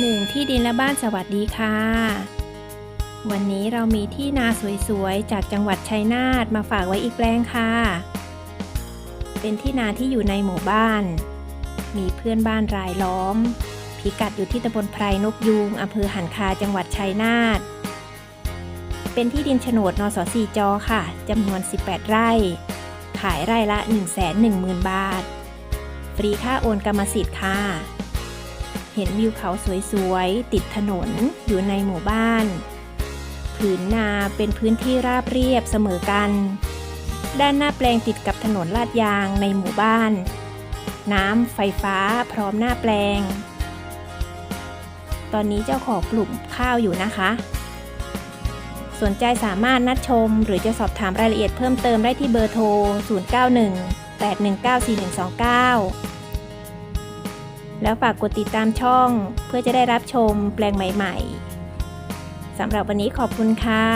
หนึ่งที่ดินและบ้านสวัสดีค่ะ วันนี้เรามีที่นาสวยๆ จากจังหวัดชัยนาทมาฝากไว้อีกแปลงค่ะ เป็นที่นาที่อยู่ในหมู่บ้าน มีเพื่อนบ้านรายล้อม พิกัดอยู่ที่ตำบลไพรนกยูงอำเภอหันคาจังหวัดชัยนาท เป็นที่ดินโฉนดนสสี่จอค่ะจำนวน 18 ไร่ ขายไร่ละ110,000 บาท ฟรีค่าโอนกรรมสิทธิ์ค่ะ เห็นวิวเขาสวยๆ ติดถนนอยู่ในหมู่บ้าน ผืนนาเป็นพื้นที่ราบเรียบเสมอกัน ด้านหน้าแปลงติดกับถนนลาดยางในหมู่บ้าน น้ำไฟฟ้าพร้อมหน้าแปลง ตอนนี้เจ้าของปลูกข้าวอยู่นะคะ สนใจสามารถนัดชมหรือจะสอบถามรายละเอียดเพิ่มเติมได้ที่เบอร์โทร 091 819 4129 แล้วฝากกดติดตามช่องเพื่อจะได้รับชมแปลงใหม่ ๆสำหรับวันนี้ขอบคุณค่ะ